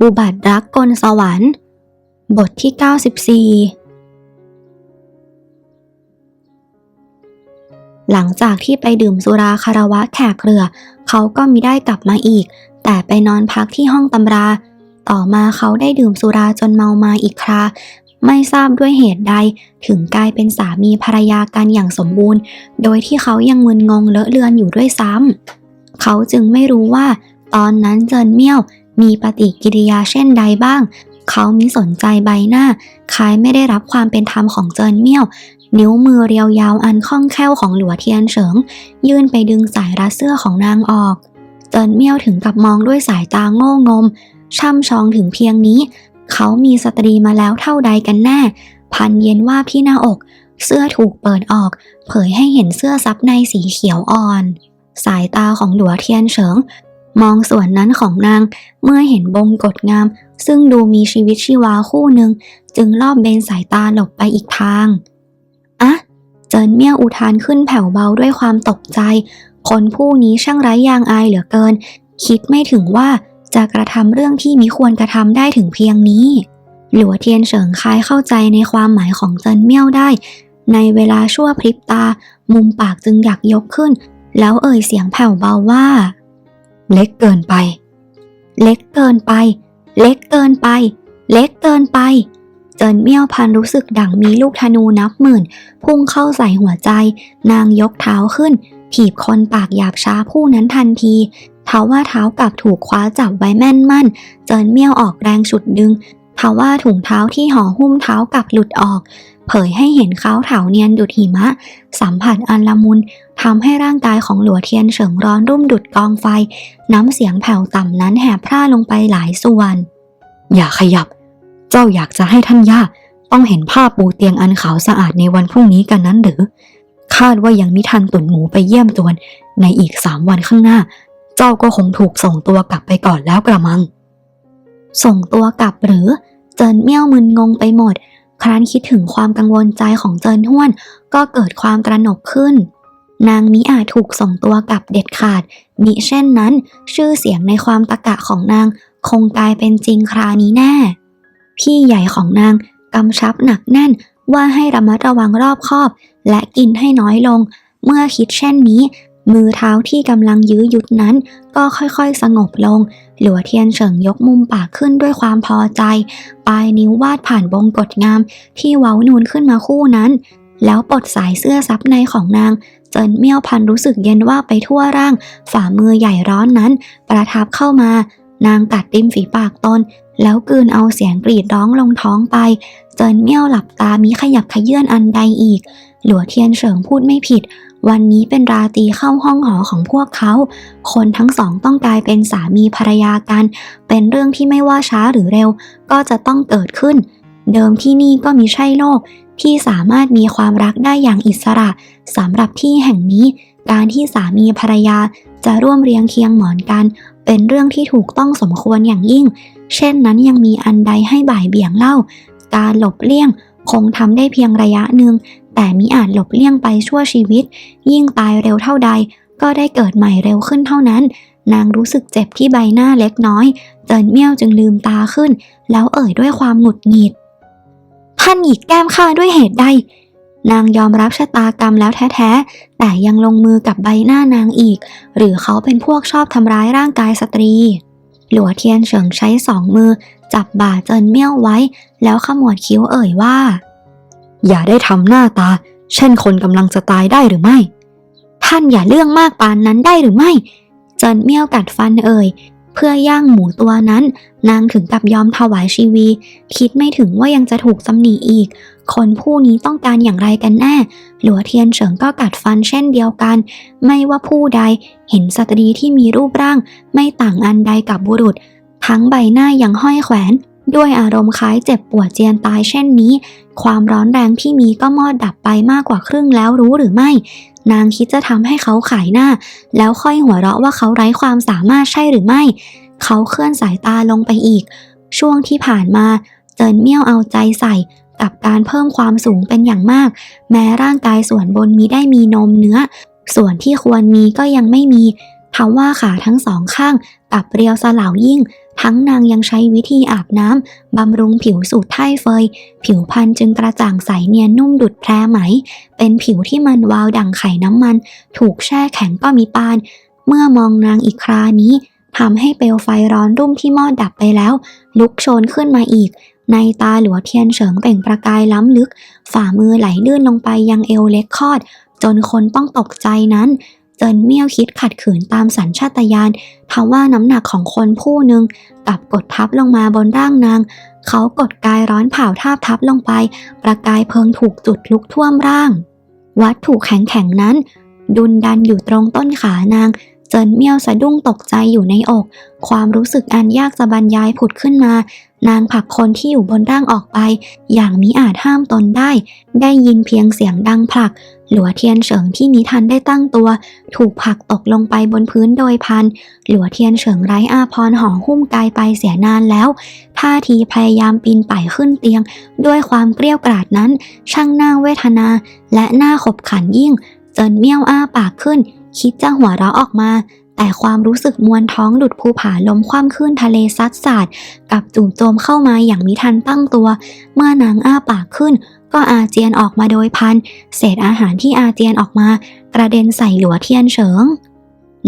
อุบัติรักกลสวรรค์ บทที่ 94 หลังจากที่ไปดื่มสุราคารวะแขกเรือ เขาก็มิได้กลับมาอีก แต่ไปนอนพักที่ห้องตำรา ต่อมาเขาได้ดื่มสุราจนเมามาอีกครา ไม่ทราบด้วยเหตุใด ถึงกลายเป็นสามีภรรยากันอย่างสมบูรณ์ โดยที่เขายังมึนงงเลอะเลือนอยู่ด้วยซ้ำเขาจึงไม่รู้ว่า ตอนนั้นเจินเมี่ยว มีปฏิกิริยาเช่นใดบ้าง เขามิสนใจใบหน้า คล้ายไม่ได้รับความเป็นธรรมของเจินเมี่ยว นิ้วมือเรียวยาวอันคล่องแคล่วของหลัวเทียนเฉิง ยื่นไปดึงสายรัดเสื้อของนางออก เจินเมี่ยวถึงกับมองด้วยสายตาโง่งม ช่ำชองถึงเพียงนี้ เขามีสตรีมาแล้วเท่าใดกันแน่ พันเย็นว่าพี่หน้าอก เสื้อถูกเปิดออก เผยให้เห็นเสื้อซับในสีเขียวอ่อนสายตาของหลัวเทียนเฉิง มองส่วนนั้นของนางเมื่อเห็นบงกฎงาม ซึ่งดูมีชีวิตชีวาคู่หนึ่ง จึงรอบเบนสายตาหลบไปอีกทาง อะเจินเมี่ยวอุทานขึ้นแผ่วเบาด้วยความตกใจ คนผู้นี้ช่างไร้ยางอายเหลือเกิน คิดไม่ถึงว่าจะกระทำเรื่องที่มิควรกระทำได้ถึงเพียงนี้ หลัวเทียนเฉิงคายเข้าใจในความหมายของเจินเมี่ยวได้ ในเวลาชั่วพริบตา มุมปากจึงอยากยกขึ้น แล้วเอ่ยเสียงแผ่วเบาว่า เล็กเกินไป เล็กเกินไป เล็กเกินไป เล็กเกินไป เจินเมี่ยวพันรู้สึกดั่งมีลูกธนูนับหมื่น พุ่งเข้าใส่หัวใจ นางยกเท้าขึ้น ถีบคนปากหยาบช้าผู้นั้นทันทีทว่าเท้ากลับถูกคว้าจับไว้แม่นมั่น เจินเมี่ยวออกแรงฉุดดึงทว่าถุงเท้าที่ห่อหุ้มเท้ากลับหลุดออก เผยให้เห็นเขาเถาเนียนดุดหิมะ สัมผัสอันละมุนทำให้ร่างกายของหลัวเทียนเฉิงร้อนรุ่มดุดกองไฟ น้ำเสียงแผ่วต่ำนั้นแหบพร่าลงไปหลายส่วน อย่าขยับ เจ้าอยากจะให้ท่านย่าต้องเห็นภาพปูเตียงอันขาวสะอาดในวันพรุ่งนี้กันนั้นหรือ คาดว่ายังมิทันตุนหมูไปเยี่ยมจวน ในอีกสามวันข้างหน้า เจ้าก็คงถูกส่งตัวกลับไปก่อนแล้วกระมัง ส่งตัวกลับหรือ เจินเมี่ยวมึนงงไปหมด ครั้นคิดถึงความกังวลใจของเจินห้วน ก็เกิดความตระหนกขึ้น นางมิอาจถูกส่งตัวกลับเด็ดขาด มิเช่นนั้น ชื่อเสียงในความตะกะของนาง คงกลายเป็นจริงครานี้แน่ พี่ใหญ่ของนางกำชับหนักแน่นว่าให้ระมัดระวังรอบคอบ และกินให้น้อยลง เมื่อคิดเช่นนี้ มือเท้าที่กำลังยื้อยุดนั้น ก็ค่อยๆสงบลง หลัวเทียนเฉิงยกมุมปากขึ้นด้วยความพอใจ ปลายนิ้ววาดผ่านบงกฎงาม ที่เว้านูนขึ้นมาคู่นั้น แล้วปลดสายเสื้อซับในของนางเจินเมี่ยวพันรู้สึกเย็นว่าไปทั่วร่าง ฝ่ามือใหญ่ร้อนนั้น ประทับเข้ามา นางกัดริมฝีปากตน แล้วกืนเอาเสียงกรีดร้องลงท้องไป เจินเมี่ยวหลับตามีขยับขยื่นอันใดอีก หลัวเทียนเฉิงพูดไม่ผิด วันนี้เป็นราตรีเข้าห้องหอของพวกเขา คนทั้งสองต้องกลายเป็นสามีภรรยากัน เป็นเรื่องที่ไม่ว่าช้าหรือเร็ว ก็จะต้องเกิดขึ้น เดิมที่นี่ก็มีใช่โลก ที่สามารถมีความรักได้อย่างอิสระสำหรับที่แห่งนี้ การที่สามีภรรยาจะร่วมเรียงเคียงหมอนกัน เป็นเรื่องที่ถูกต้องสมควรอย่างยิ่ง เช่นนั้นยังมีอันใดให้บ่ายเบี่ยงเล่า การหลบเลี่ยง คงทำได้เพียงระยะหนึ่ง แต่มิอาจหลบเลี่ยงไปชั่วชีวิต ยิ่งตายเร็วเท่าใด ก็ได้เกิดใหม่เร็วขึ้นเท่านั้น นางรู้สึกเจ็บที่ใบหน้าเล็กน้อย เจินเมี่ยวจึงลืมตาขึ้น แล้วเอ่ยด้วยความหงุดหงิดท่านหยิกแก้มข้าด้วยเหตุใด นางยอมรับชะตากรรมแล้วแท้ๆ แต่ยังลงมือกับใบหน้านางอีก หรือเขาเป็นพวกชอบทำร้ายร่างกายสตรี หลัวเทียนเฉิงใช้สองมือ จับบ่าเจินเมี่ยวไว้ แล้วขมวดคิ้วเอ่ยว่า อย่าได้ทำหน้าตา เช่นคนกำลังจะตายได้หรือไม่ ท่านอย่าเรื่องมากปานนั้นได้หรือไม่ เจินเมี่ยวกัดฟันเอ่ย เพื่อย่างหมูตัวนั้น นางถึงกับยอมถวายชีวี คิดไม่ถึงว่ายังจะถูกตำหนิอีก คนผู้นี้ต้องการอย่างไรกันแน่ หลัวเทียนเฉิงก็กัดฟันเช่นเดียวกัน ไม่ว่าผู้ใดเห็นสตรีที่มีรูปร่าง ไม่ต่างอันใดกับบุรุษ ทั้งใบหน้ายังห้อยแขวน ด้วยอารมณ์คล้ายเจ็บปวดเจียนตายเช่นนี้ ความร้อนแรงที่มีก็มอดดับไปมากกว่าครึ่งแล้วรู้หรือไม่ นางคิดจะทำให้เขาขายหน้า แล้วค่อยหัวเราะว่าเขาไร้ความสามารถใช่หรือไม่ เขาเคลื่อนสายตาลงไปอีก ช่วงที่ผ่านมาเจินเมี่ยวเอาใจใส่กับการเพิ่มความสูงเป็นอย่างมาก แม้ร่างกายส่วนบนมีได้มีนมเนื้อ ส่วนที่ควรมีก็ยังไม่มีทว่าขาทั้งสองข้างกับเรียวสลาวยิ่ง ทั้งนางยังใช้วิธีอาบน้ำบำรุงผิวสูตรไท่เฟย ผิวพรรณจึงกระจ่างใสเนียนนุ่มดุดแพรไหม เป็นผิวที่มันวาวดั่งไข่น้ำมัน ถูกแช่แข็งก็มีปาน เมื่อมองนางอีกครานี้ทำให้เปลวไฟร้อนรุ่มที่มอดดับไปแล้ว ลุกโชนขึ้นมาอีก ในตาหลัวเทียนเฉิงเปล่งประกายล้ำลึก ฝ่ามือไหลลื่นลงไปยังเอวเล็กคอด จนคนต้องตกใจนั้น เจินเมี่ยวคิดขัดขืนตามสัญชาตญาณทว่าน้ำหนักของคนผู้หนึ่งกลับกดทับลงมาบนร่างนาง เขากดกายร้อนเผาทาบทับลงไป ประกายเพลิงถูกจุดลุกท่วมร่าง วัตถุแข็งๆนั้น ดุนดันอยู่ตรงต้นขานาง เจินเมี่ยวสะดุ้งตกใจอยู่ในอก ความรู้สึกอันยากจะบรรยายผุดขึ้นมา นางผลักคนที่อยู่บนร่างออกไป อย่างมิอาจห้ามตนได้ ได้ยินเพียงเสียงดังผลัก หลัวเทียนเฉิงที่มิทันได้ตั้งตัว ถูกผลักตกลงไปบนพื้นโดยพัน หลัวเทียนเฉิงไร้อาพรห่อหุ้มกายไปเสียนานแล้ว ท่าทีพยายามปีนป่ายขึ้นเตียง ด้วยความเกลี้ยวกราดนั้น ช่างน่าเวทนา และน่าขบขันยิ่ง เจินเมี่ยวอ้าปากขึ้น คิดจะหัวเราะออกมา แต่ความรู้สึกมวนท้องดุดภูผาล้มคว่ำขึ้นทะเลซัดสาดกับจู่โจมเข้ามาอย่างมิทันตั้งตัว เมื่อนางอ้าปากขึ้น ก็อาเจียนออกมาโดยพัน เศษอาหารที่อาเจียนออกมา กระเด็นใส่หลัวเทียนเฉิง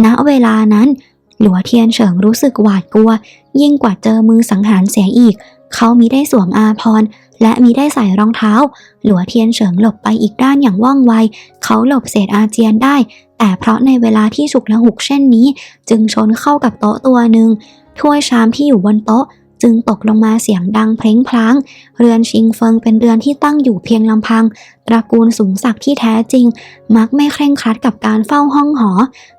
ณเวลานั้น หลัวเทียนเฉิงรู้สึกหวาดกลัว ยิ่งกว่าเจอมือสังหารเสียอีก เขามิได้สวมอาพรและมิได้ใส่รองเท้า หลัวเทียนเฉิงหลบไปอีกด้านอย่างว่องไว เขาหลบเศษอาเจียนได้ แต่เพราะในเวลาที่ฉุกละหุกเช่นนี้ จึงชนเข้ากับโต๊ะตัวหนึ่งถ้วยชามที่อยู่บนโต๊ะ จึงตกลงมาเสียงดังเพลงพลาง เรือนชิงเฟิงเป็นเรือนที่ตั้งอยู่เพียงลำพัง ตระกูลสูงศักดิ์ที่แท้จริง มักไม่เคร่งครัดกับการเฝ้าห้องหอ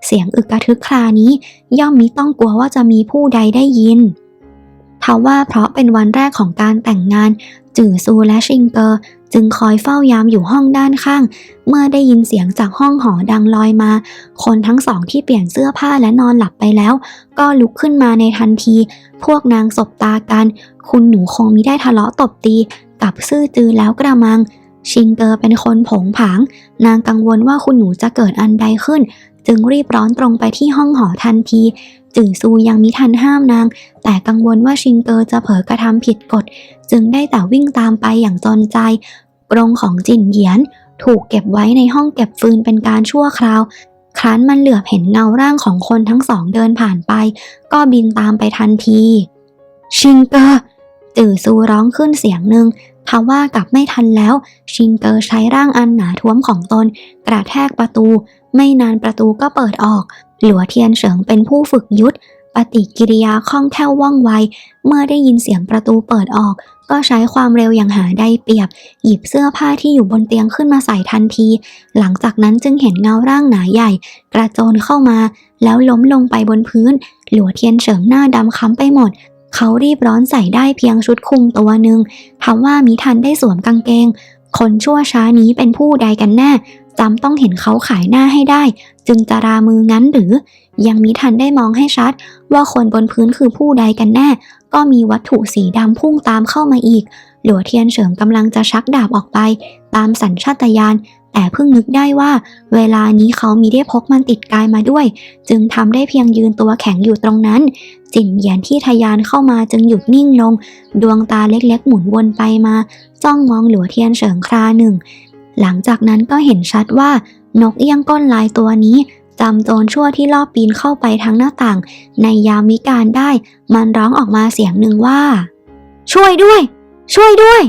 เสียงอึกกระทึกครานี้ ย่อมมิต้องกลัวว่าจะมีผู้ใดได้ยินทว่าเพราะเป็นวันแรกของการแต่งงาน จื่อซูและชิงเกอร์ จึงคอยเฝ้ายามอยู่ห้องด้านข้าง เมื่อได้ยินเสียงจากห้องหอดังลอยมา คนทั้งสองที่เปลี่ยนเสื้อผ้าและนอนหลับไปแล้ว ก็ลุกขึ้นมาในทันที พวกนางสบตากัน คุณหนูคงมิได้ทะเลาะตบตี กับซื่อจือแล้วกระมัง ชิงเกอร์เป็นคนผงผาง นางกังวลว่าคุณหนูจะเกิดอันใดขึ้น จึงรีบร้อนตรงไปที่ห้องหอทันที จื่อซูยังมิทันห้ามนาง แต่กังวลว่าชิงเกอร์จะเผลอกระทำผิดกฎ จึงได้แต่วิ่งตามไปอย่างจนใจ กรงของจินเหยียน ถูกเก็บไว้ในห้องเก็บฟืนเป็นการชั่วคราว ครั้นมันเหลือบเห็นเงาร่างของคนทั้งสองเดินผ่านไป ก็บินตามไปทันที ชิงเกอร์จื่อซูร้องขึ้นเสียงหนึ่งทว่ากลับไม่ทันแล้ว ชิงเกอร์ใช้ร่างอันหนาท้วมของตน กระแทกประตู ไม่นานประตูก็เปิดออก หลัวเทียนเฉิงเป็นผู้ฝึกยุทธปฏิกิริยาคล่องแคล่วว่องไว เมื่อได้ยินเสียงประตูเปิดออก ก็ใช้ความเร็วอย่างหาได้เปรียบ หยิบเสื้อผ้าที่อยู่บนเตียงขึ้นมาใส่ทันที หลังจากนั้นจึงเห็นเงาร่างหนาใหญ่ กระโจนเข้ามา แล้วล้มลงไปบนพื้น หลัวเทียนเฉิงหน้าดำค้ำไปหมด เขารีบร้อนใส่ได้เพียงชุดคลุมตัวหนึ่งทว่ามิทันได้สวมกางเกง คนชั่วช้านี้เป็นผู้ใดกันแน่ จำต้องเห็นเขาขายหน้าให้ได้ จึงจะรามืองั้นหรือ ยังมิทันได้มองให้ชัด ว่าคนบนพื้นคือผู้ใดกันแน่ ก็มีวัตถุสีดำพุ่งตามเข้ามาอีก หลัวเทียนเฉิงกำลังจะชักดาบออกไป ตามสัญชาตญาณแต่เพิ่งนึกได้ว่า เวลานี้เขามีได้พกมันติดกายมาด้วย จึงทำได้เพียงยืนตัวแข็งอยู่ตรงนั้นจินเหยียนที่ทะยานเข้ามาจึงหยุดนิ่งลง ดวงตาเล็กๆ หมุนวนไปมา จ้องมองหลัวเทียนเฉิงคราหนึ่ง หลังจากนั้นก็เห็นชัดว่านกเอี้ยงก้นลายตัวนี้จำโจรชั่วที่ลอบปีนเข้าไปทางหน้าต่าง ในยามวิการได้ มันร้องออกมาเสียงหนึ่งว่า ช่วยด้วย ช่วยด้วย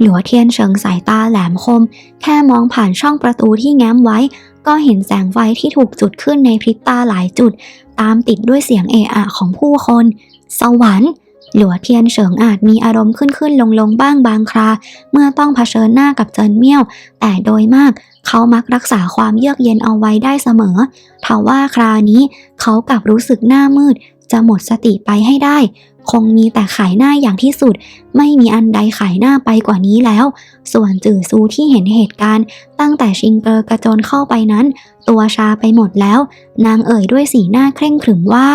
หลัวเทียนเฉิงสายตาแหลมคม แค่มองผ่านช่องประตูที่แง้มไว้ ก็เห็นแสงไฟที่ถูกจุดขึ้นในพริบตาหลายจุด ตามติดด้วยเสียงเอะอะของผู้คน สวรรค์ หลัวเทียนเฉิงอาจมีอารมณ์ขึ้นขึ้นลงลงบ้างบางครา เมื่อต้องเผชิญหน้ากับเจินเมี่ยว แต่โดยมากเขามักรักษาความเยือกเย็นเอาไว้ได้เสมอทว่าครานี้เขากลับรู้สึกหน้ามืด จะหมดสติไปให้ได้ คงมีแต่ขายหน้าอย่างที่สุด ไม่มีอันใดขายหน้าไปกว่านี้แล้ว ส่วนจื่อซูที่เห็นเหตุการณ์ ตั้งแต่ชิงเกอร์กระโจนเข้าไปนั้น ตัวชาไปหมดแล้ว นางเอ่ยด้วยสีหน้าเคร่งขรึมว่า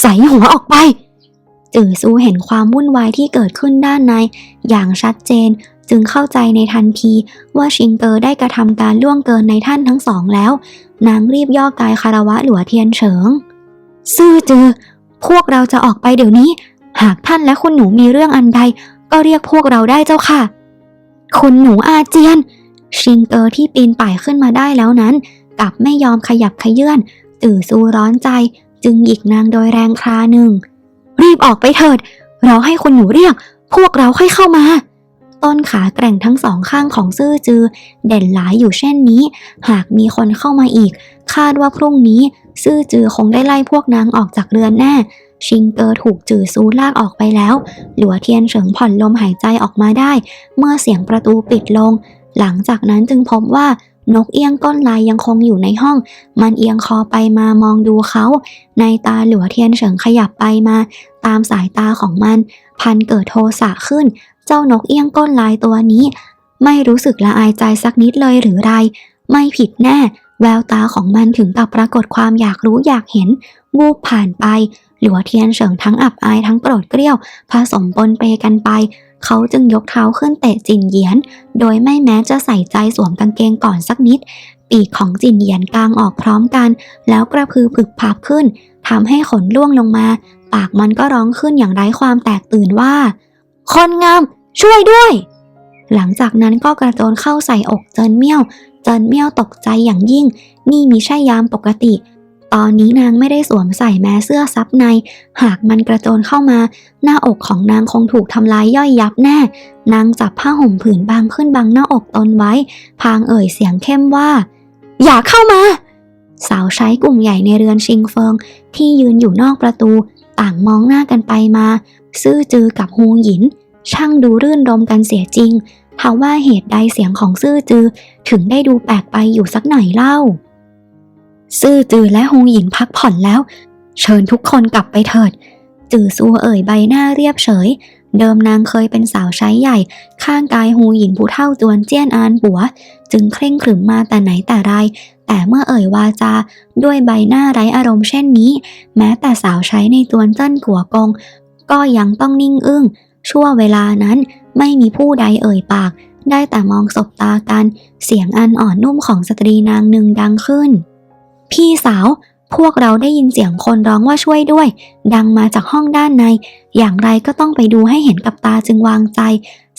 ใส่หัวออกไป จื่อซูเห็นความวุ่นวายที่เกิดขึ้นด้านใน อย่างชัดเจน จึงเข้าใจในทันทีว่าชิงเกอร์ได้กระทำการล่วงเกินในท่านทั้งสองแล้ว นางรีบย่อกายคารวะหลัวเทียนเฉิง ซื่อจือ พวกเราจะออกไปเดี๋ยวนี้ หากท่านและคุณหนูมีเรื่องอันใด ก็เรียกพวกเราได้เจ้าค่ะ คุณหนูอาเจียน ชิงเตอร์ที่ปีนป่ายขึ้นมาได้แล้วนั้น กลับไม่ยอมขยับขยื่นตื่อซูร้อนใจ จึงหยิกนางโดยแรงคราหนึ่ง รีบออกไปเถิด เราให้คุณหนูเรียก พวกเราค่อยเข้ามา ต้นขาแกร่งทั้งสองข้างของซื่อจือ เด่นหลายอยู่เช่นนี้ หากมีคนเข้ามาอีก คาดว่าพรุ่งนี้ ซื่อจือคงได้ไล่พวกนางออกจากเรือนแน่ชิงเกอถูกจือซูลากออกไปแล้ว หลัวเทียนเฉิงผ่อนลมหายใจออกมาได้ เมื่อเสียงประตูปิดลง หลังจากนั้นจึงพบว่า นกเอี้ยงก้นลายยังคงอยู่ในห้อง มันเอียงคอไปมามองดูเขา ในตาหลัวเทียนเฉิงขยับไปมา ตามสายตาของมัน พันเกิดโทสะขึ้น เจ้านกเอี้ยงก้นลายตัวนี้ ไม่รู้สึกละอายใจสักนิดเลยหรือไร ไม่ผิดแน่ แววตาของมันถึงกับปรากฏความอยากรู้อยากเห็นวูบผ่านไป หลัวเทียนเฉิงทั้งอับอายทั้งโกรธเกรี้ยว ผสมปนเปกันไป เขาจึงยกเท้าขึ้นเตะจินเหยียน โดยไม่แม้จะใส่ใจสวมกางเกงก่อนสักนิด ปีกของจินเหยียนกลางออกพร้อมกัน แล้วกระพือผึกพับขึ้นทำให้ขนล่วงลงมา ปากมันก็ร้องขึ้นอย่างไร้ความแตกตื่นว่า คนงาม ช่วยด้วย หลังจากนั้นก็กระโจนเข้าใส่อกเจินเมี่ยว เจินเมี่ยวตกใจอย่างยิ่ง นี่มิใช่ยามปกติ ตอนนี้นางไม่ได้สวมใส่แม้เสื้อซับใน หากมันกระโจนเข้ามา หน้าอกของนางคงถูกทำลายย่อยยับแน่ นางจับผ้าห่มผืนบางขึ้นบังหน้าอกตนไว้ พางเอ่ยเสียงเข้มว่า อย่าเข้ามา สาวใช้กลุ่มใหญ่ในเรือนชิงเฟิง ที่ยืนอยู่นอกประตู ต่างมองหน้ากันไปมา ซื่อจือกับฮูหยิน ช่างดูรื่นรมกันเสียจริงทว่าเหตุใดเสียงของซื่อจือถึงได้ดูแปลกไปอยู่สักหน่อยเล่า ซื่อจือและฮูหยินพักผ่อนแล้ว เชิญทุกคนกลับไปเถิด จือซัวเอ่ยใบหน้าเรียบเฉย เดิมนางเคยเป็นสาวใช้ใหญ่ ข้างกายฮูหยินผู้เท่าจวนเจี้ยนอานปัว จึงเคร่งขรึมมาแต่ไหนแต่ไร แต่เมื่อเอ่ยวาจา ด้วยใบหน้าไร้อารมณ์เช่นนี้ แม้แต่สาวใช้ในจวนเจิ้นกัวกง ก็ยังต้องนิ่งอึ้ง ชั่วเวลานั้นไม่มีผู้ใดเอ่ยปาก ได้แต่มองสบตากัน เสียงอันอ่อนนุ่มของสตรีนางหนึ่งดังขึ้น พี่สาว พวกเราได้ยินเสียงคนร้องว่าช่วยด้วย ดังมาจากห้องด้านใน อย่างไรก็ต้องไปดูให้เห็นกับตาจึงวางใจ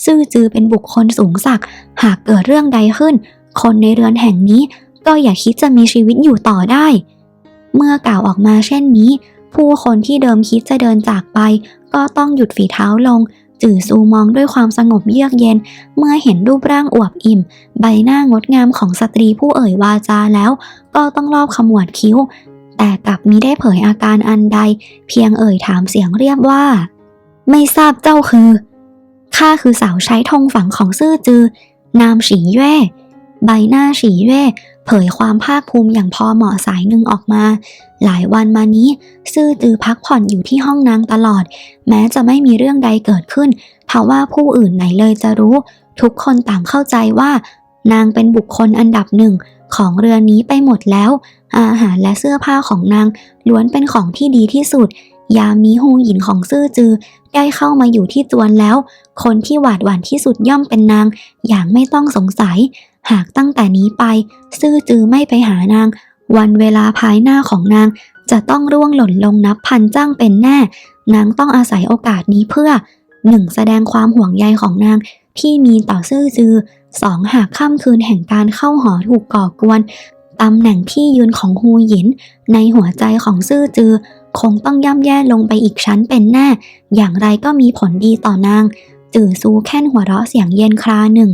ซื่อจือเป็นบุคคลสูงศักดิ์หากเกิดเรื่องใดขึ้น คนในเรือนแห่งนี้ ก็อย่าคิดจะมีชีวิตอยู่ต่อได้ เมื่อกล่าวออกมาเช่นนี้ ผู้คนที่เดิมคิดจะเดินจากไป ก็ต้องหยุดฝีเท้าลง จื่อซูมองด้วยความสงบเยือกเย็น เมื่อเห็นรูปร่างอวบอิ่ม ใบหน้างดงามของสตรีผู้เอ่ยวาจาแล้ว ก็ต้องรอบขมวดคิ้ว แต่กลับมิได้เผยอาการอันใด เพียงเอ่ยถามเสียงเรียบว่า ไม่ทราบเจ้าคือข้าคือสาวใช้ธงฝังของซื่อจือ นามฉีเย่ ใบหน้าฉีเย่เผยความภาคภูมิอย่างพอเหมาะสายหนึ่งออกมา หลายวันมานี้ ซื่อจือพักผ่อนอยู่ที่ห้องนางตลอด แม้จะไม่มีเรื่องใดเกิดขึ้นทว่าผู้อื่นไหนเลยจะรู้ ทุกคนต่างเข้าใจว่า นางเป็นบุคคลอันดับหนึ่งของเรือนนี้ไปหมดแล้ว อาหารและเสื้อผ้าของนางล้วนเป็นของที่ดีที่สุด ยามนี้ฮูหยินของซื่อจือได้เข้ามาอยู่ที่จวนแล้ว คนที่หวาดหวั่นที่สุดย่อมเป็นนาง อย่างไม่ต้องสงสัย หากตั้งแต่นี้ไป ซื่อจือไม่ไปหานาง วันเวลาภายหน้าของนาง จะต้องร่วงหล่นลงนับพันจ้างเป็นแน่ นางต้องอาศัยโอกาสนี้เพื่อ 1. แสดงความห่วงใยของนางที่มีต่อซื่อจือ 2. หากค่ำคืนแห่งการเข้าหอถูกก่อกวนตำแหน่งที่ยืนของฮูหยิน ในหัวใจของซื่อจือ คงต้องย่ำแย่ลงไปอีกชั้นเป็นแน่ อย่างไรก็มีผลดีต่อนาง จื่อซูแค่นหัวเราะเสียงเย็นคราหนึ่ง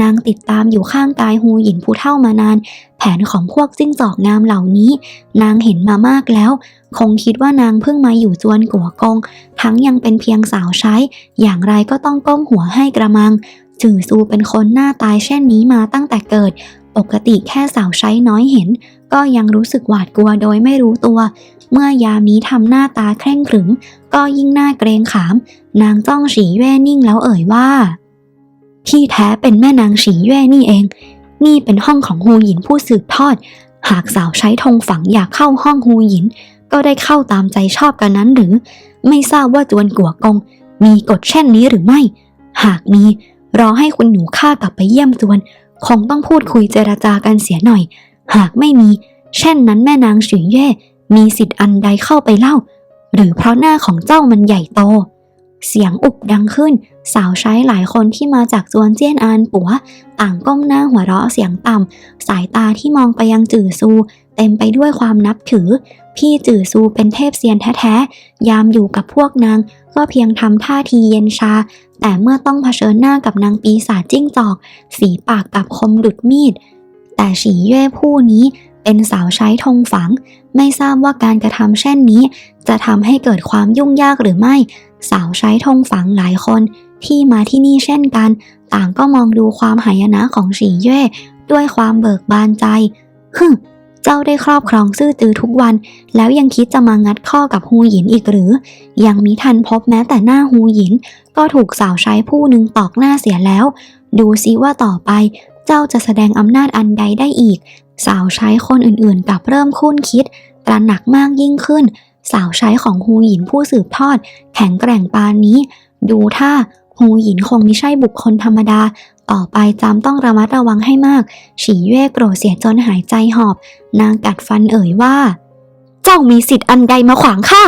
นางติดตามอยู่ข้างกายฮูหยินผู้เท่ามานาน แผนของพวกจิ้งจอกงามเหล่านี้ นางเห็นมามากแล้ว คงคิดว่านางเพิ่งมาอยู่จวนกัวกง ทั้งยังเป็นเพียงสาวใช้ อย่างไรก็ต้องก้มหัวให้กระมัง จื่อซูเป็นคนหน้าตายเช่นนี้มาตั้งแต่เกิด ปกติแค่สาวใช้น้อยเห็น ก็ยังรู้สึกหวาดกลัวโดยไม่รู้ตัว เมื่อยามนี้ทำหน้าตาเคร่งขรึม ก็ยิ่งหน่าเกรงขาม นางจ้องฉีเย่นิ่งแล้วเอ่ยว่าที่แท้เป็นแม่นางฉีเย่นี่เอง นี่เป็นห้องของฮูหยินผู้สืบทอด หากสาวใช้ธงฝังอยากเข้าห้องฮูหยิน ก็ได้เข้าตามใจชอบกันนั้นหรือ ไม่ทราบว่าจวนกัวกง มีกฎเช่นนี้หรือไม่ หากมีรอให้คุณหนูข้ากลับไปเยี่ยมจวน คงต้องพูดคุยเจรจากันเสียหน่อย หากไม่มี เช่นนั้นแม่นางฉีเย่ มีสิทธิ์อันใดเข้าไปเล่า หรือเพราะหน้าของเจ้ามันใหญ่โต เสียงอุบดังขึ้น สาวใช้หลายคนที่มาจากจวนเจี้ยนอานปัว ต่างก้มหน้าหัวเราะเสียงต่ำ สายตาที่มองไปยังจื่อซู เต็มไปด้วยความนับถือ พี่จื่อซูเป็นเทพเซียนแท้ๆ ยามอยู่กับพวกนาง ก็เพียงทำท่าทีเย็นชาแต่เมื่อต้องเผชิญหน้ากับนางปีศาจจิ้งจอกฝีปากกับคมดุดมีด แต่ฉีเย่ผู้นี้เป็นสาวใช้ธงฝัง ไม่ทราบว่าการกระทำเช่นนี้ จะทำให้เกิดความยุ่งยากหรือไม่ สาวใช้ธงฝังหลายคน ที่มาที่นี่เช่นกัน ต่างก็มองดูความหายนะของฉีเย่ด้วยความเบิกบานใจฮึเจ้าได้ครอบครองซื่อตือทุกวัน แล้วยังคิดจะมางัดข้อกับฮูหยินอีกหรือ ยังมิทันพบแม้แต่หน้าฮูหยิน ก็ถูกสาวใช้ผู้หนึ่งตอกหน้าเสียแล้ว ดูซิว่าต่อไป เจ้าจะแสดงอำนาจอันใดได้อีก สาวใช้คนอื่นๆกลับเริ่มคุ้นคิด ตระหนักมากยิ่งขึ้น สาวใช้ของฮูหยินผู้สืบทอด แข็งแกร่งปานนี้ ดูท่าฮูหยินคงไม่ใช่บุคคลธรรมดา ต่อไปจำต้องระมัดระวังให้มาก ฉีเย่โกรธเสียจนหายใจหอบ นางกัดฟันเอ่ยว่า เจ้ามีสิทธิ์อันใดมาขวางข้า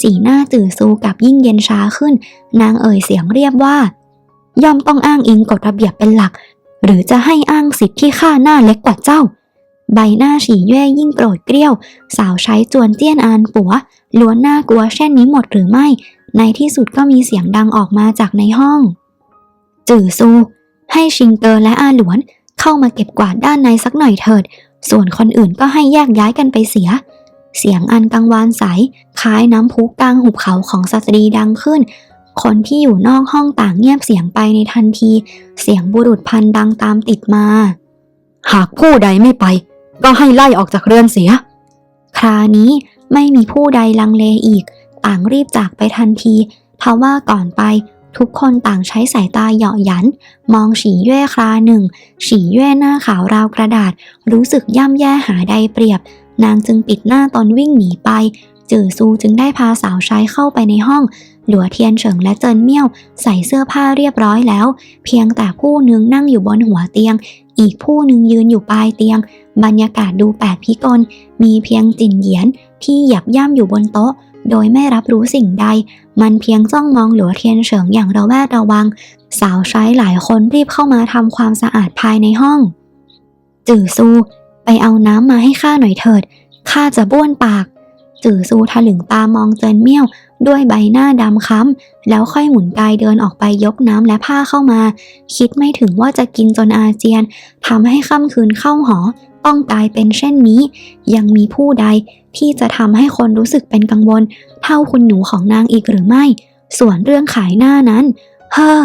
สีหน้าจื่อซูกับยิ่งเย็นช้าขึ้น นางเอ่ยเสียงเรียบว่า ย่อมต้องอ้างอิงกฎระเบียบเป็นหลัก หรือจะให้อ้างสิทธิ์ที่ข้าหน้าเล็กกว่าเจ้า ใบหน้าฉีเย่ยิ่งโกรธเกรี้ยว สาวใช้จวนเจี้ยนอานปัวล้วนน่ากลัวเช่นนี้หมดหรือไม่ ในที่สุดก็มีเสียงดังออกมาจากในห้อง จื่อซู ให้ชิงเกอร์และอาหลวน เข้ามาเก็บกวาดด้านในสักหน่อยเถิด ส่วนคนอื่นก็ให้แยกย้ายกันไปเสียเสียงอันกังวานใส คล้ายน้ำพุกลางหุบเขาของสตรีดังขึ้น คนที่อยู่นอกห้องต่างเงียบเสียงไปในทันที เสียงบุรุษพันดังตามติดมา หากผู้ใดไม่ไป ก็ให้ไล่ออกจากเรือนเสีย คราวนี้ไม่มีผู้ใดลังเลอีก ต่างรีบจากไปทันทีเพราะว่าก่อนไป ทุกคนต่างใช้สายตาเหยาะหยัน มองฉีเย่คราหนึ่ง ฉีเย่หน้าขาวราวกระดาษ รู้สึกย่ำแย่หาใดเปรียบ นางจึงปิดหน้าตอนวิ่งหนีไป จื่อซูจึงได้พาสาวใช้เข้าไปในห้อง หลัวเทียนเฉิงและเจินเมี่ยวใส่เสื้อผ้าเรียบร้อยแล้ว เพียงแต่ผู้หนึ่งนั่งอยู่บนหัวเตียง อีกผู้หนึ่งยืนอยู่ปลายเตียง บรรยากาศดูแปลกพิกลมีเพียงจินเหยียนที่หยับย่ำอยู่บนโต๊ะ โดยไม่รับรู้สิ่งใด มันเพียงจ้องมองหลัวเทียนเฉิงอย่างระแวดระวัง สาวใช้หลายคนรีบเข้ามาทำความสะอาดภายในห้อง จื่อซู ไปเอาน้ำมาให้ข้าหน่อยเถิดข้าจะบ้วนปาก จื่อซูถลึงตามองเจินเมี่ยว ด้วยใบหน้าดำค้ำ แล้วค่อยหมุนกายเดินออกไปยกน้ำและผ้าเข้ามา คิดไม่ถึงว่าจะกินจนอาเจียนทำให้ค่ำคืนเข้าหอ ต้องกลายเป็นเช่นนี้ ยังมีผู้ใดที่จะทำให้คนรู้สึกเป็นกังวล เท่าคุณหนูของนางอีกหรือไม่ ส่วนเรื่องขายหน้านั้น เฮ้อ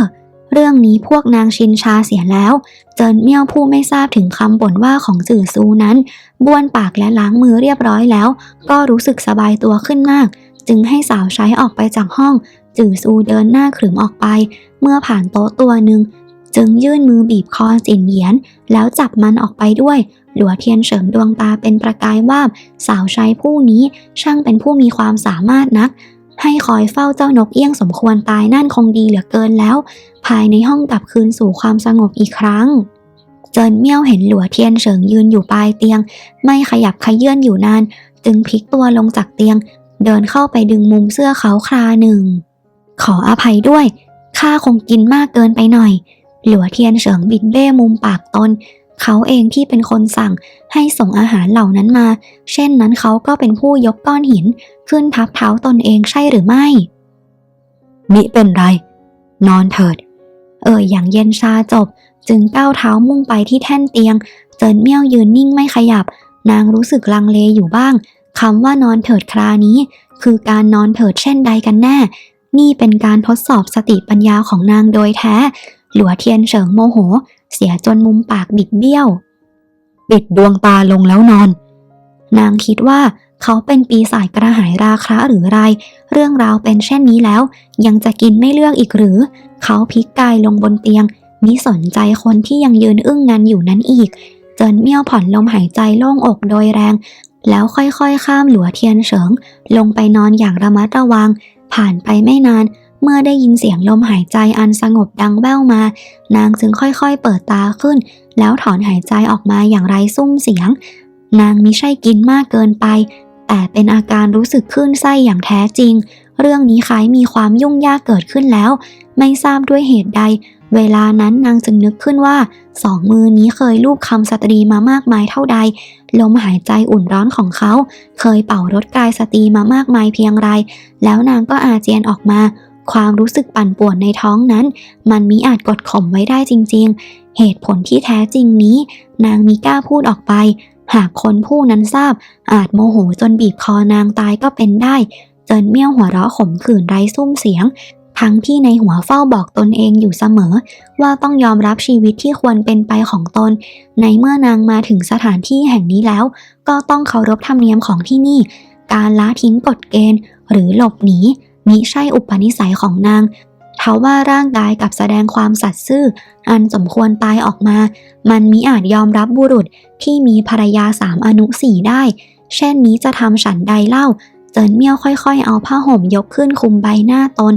เรื่องนี้พวกนางชินชาเสียแล้ว เจินเมี่ยวผู้ไม่ทราบถึงคำบ่นว่าของจื่อซูนั้น บ้วนปากและล้างมือเรียบร้อยแล้ว ก็รู้สึกสบายตัวขึ้นมาก จึงให้สาวใช้ออกไปจากห้อง จื่อซูเดินหน้าขรึมออกไป เมื่อผ่านโต๊ะตัวหนึ่งจึงยื่นมือบีบคอจินเหยียน แล้วจับมันออกไปด้วย หลัวเทียนเฉิงดวงตาเป็นประกายวาบ สาวใช้ผู้นี้ช่างเป็นผู้มีความสามารถนัก ให้คอยเฝ้าเจ้านกเอี้ยงสมควรตายนั่นคงดีเหลือเกินแล้ว ภายในห้องกลับคืนสู่ความสงบอีกครั้ง เจินเมี่ยวเห็นหลัวเทียนเฉิงยืนอยู่ปลายเตียง ไม่ขยับขยื่นอยู่นาน จึงพลิกตัวลงจากเตียง เดินเข้าไปดึงมุมเสื้อเขาคราหนึ่ง ขออภัยด้วยข้าคงกินมากเกินไปหน่อย หลัวเทียนเฉิงบิดเบ้มุมปากตน เขาเองที่เป็นคนสั่งให้ส่งอาหารเหล่านั้นมา เช่นนั้นเขาก็เป็นผู้ยกก้อนหินขึ้นทับเท้าตนเองใช่หรือไม่ มิเป็นไร นอนเถิด เอ่ยอย่างเย็นชาจบ จึงก้าวเท้ามุ่งไปที่แท่นเตียง เจินเมี่ยวยืนนิ่งไม่ขยับ นางรู้สึกลังเลอยู่บ้างคำว่านอนเถิดครานี้ คือการนอนเถิดเช่นใดกันแน่ นี่เป็นการทดสอบสติปัญญาของนางโดยแท้ หลัวเทียนเฉิงโมโห เสียจนมุมปากบิดเบี้ยว ปิดดวงตาลงแล้วนอน นางคิดว่าเขาเป็นปีศาจกระหายราคะหรือไร เรื่องราวเป็นเช่นนี้แล้ว ยังจะกินไม่เลือกอีกหรือ เขาพลิกกายลงบนเตียง มิสนใจคนที่ยังยืนอึ้งงันอยู่นั้นอีก เจินเมี่ยวผ่อนลมหายใจโล่งอกโดยแรง แล้วค่อยๆข้ามหลัวเทียนเฉิง ลงไปนอนอย่างระมัดระวัง ผ่านไปไม่นาน เมื่อได้ยินเสียงลมหายใจอันสงบดังแว่วมา นางจึงค่อยๆเปิดตาขึ้น แล้วถอนหายใจออกมาอย่างไร้ซุ้มเสียง นางมิใช่กินมากเกินไป แต่เป็นอาการรู้สึกคลื่นไส้อย่างแท้จริง เรื่องนี้คล้ายมีความยุ่งยากเกิดขึ้นแล้ว ไม่ทราบด้วยเหตุใด เวลานั้นนางจึงนึกขึ้นว่า สองมือนี้เคยลูบคำสตรีมามากมายเท่าใด ลมหายใจอุ่นร้อนของเขา เคยเป่ารถกายสตรีมามากมายเพียงไร แล้วนางก็อาเจียนออกมา ความรู้สึกปั่นป่วนในท้องนั้น มันมิอาจกดข่มไว้ได้จริง ๆ เหตุผลที่แท้จริงนี้ นางมิกล้าพูดออกไป หากคนผู้นั้นทราบ อาจโมโหจนบีบคอนางตายก็เป็นได้ เจินเมี่ยวหัวเราะขมขื่นไร้ซุ้มเสียง ทั้งที่ในหัวเฝ้าบอกตนเองอยู่เสมอ ว่าต้องยอมรับชีวิตที่ควรเป็นไปของตน ในเมื่อนางมาถึงสถานที่แห่งนี้แล้ว ก็ต้องเคารพธรรมเนียมของที่นี่ การละทิ้งกฎเกณฑ์ หรือหลบหนี มิใช่อุปนิสัยของนางเทาว่าร่างกายกับแสดงความสัตย์ซื่อ อันสมควรตายออกมา มันมิอาจยอมรับบุรุษที่มีภรรยาสามอนุสี่ได้ เช่นนี้จะทำฉันใดเล่า เจินเมี่ยวค่อยๆ เอาผ้าห่มยกขึ้นคุมใบหน้าตน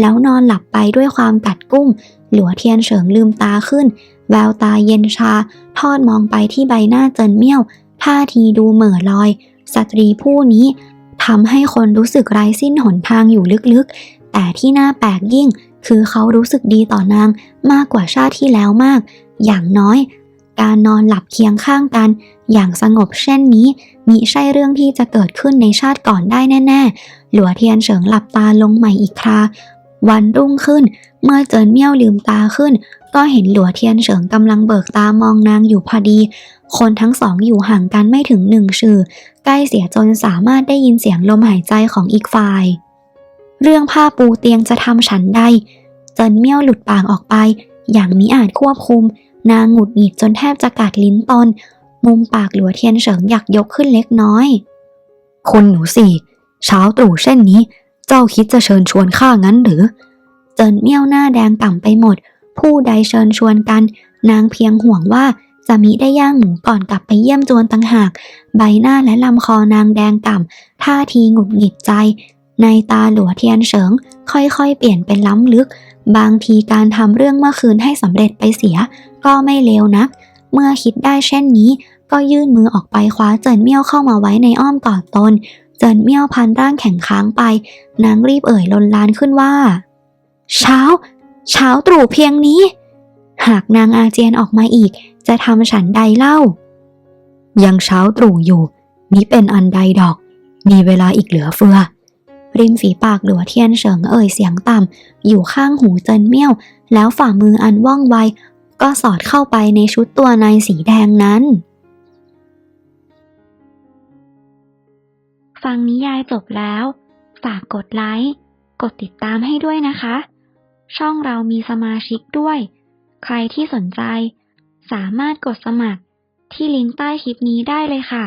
แล้วนอนหลับไปด้วยความกัดกุ้ม หลัวเทียนเฉิงลืมตาขึ้น แววตาเย็นชา ทอดมองไปที่ใบหน้าเจินเมี่ยวท่าทีดูเหม่อลอย สตรีผู้นี้ ทำให้คนรู้สึกไร้สิ้นหนทางอยู่ลึกๆ แต่ที่น่าแปลกยิ่ง คือเขารู้สึกดีต่อนางมากกว่าชาติที่แล้วมาก อย่างน้อย การนอนหลับเคียงข้างกัน อย่างสงบเช่นนี้มิใช่เรื่องที่จะเกิดขึ้นในชาติก่อนได้แน่ๆ หลัวเทียนเฉิงหลับตาลงใหม่อีกครา วันรุ่งขึ้น เมื่อเจินเมี่ยวลืมตาขึ้น ก็เห็นหลัวเทียนเฉิงกำลังเบิกตามองนางอยู่พอดี คนทั้งสองอยู่ห่างกันไม่ถึงหนึ่งชื่อ ใกล้เสียจนสามารถได้ยินเสียงลมหายใจของอีกฝ่าย เรื่องผ้าปูเตียงจะทำฉันใดเจินเมี่ยวหลุดปากออกไป อย่างมิอาจควบคุม นางหงุดหงิดจนแทบจะกัดลิ้นตน มุมปากหลัวเทียนเฉิงอยากยกขึ้นเล็กน้อยคุณหนูสี่เช้าตรู่เช่นนี้ เจ้าคิดจะเชิญชวนข้างั้นหรือ เจินเมี่ยวหน้าแดงก่ำไปหมด ผู้ใดเชิญชวนกัน นางเพียงห่วงว่า จะมิได้ย่างหมูก่อนกลับไปเยี่ยมจวนต่างหาก ใบหน้าและลำคอนางแดงก่ำ ท่าทีหงุดหงิดใจ ในตาหลัวเทียนเฉิง ค่อยๆ เปลี่ยนเป็นล้ำลึก บางทีการทำเรื่องเมื่อคืนให้สำเร็จไปเสีย ก็ไม่เลวนัก เมื่อคิดได้เช่นนี้ ก็ยื่นมือออกไปคว้าเจินเมี่ยวเข้ามาไว้ในอ้อมกอดตน เจินเมี่ยวพันร่างแข็งค้างไป นางรีบเอ่ยลนลานขึ้นว่า เช้า เช้าตรู่เพียงนี้ หากนางอาเจียนออกมาอีก จะทำฉันใดเล่า ยังเช้าตรู่อยู่นี้เป็นอันใดดอก มีเวลาอีกเหลือเฟือ ริมฝีปากหลัวเทียนเฉิงเอ่ยเสียงต่ำ อยู่ข้างหูเจินเมี่ยว แล้วฝ่ามืออันว่องไว ก็สอดเข้าไปในชุดตัวในสีแดงนั้น ฟังนิยายจบแล้ว ฝากกดไลค์ กดติดตามให้ด้วยนะคะ ช่องเรามีสมาชิกด้วย ใครที่สนใจ สามารถกดสมัครที่ลิงก์ใต้คลิปนี้ได้เลยค่ะ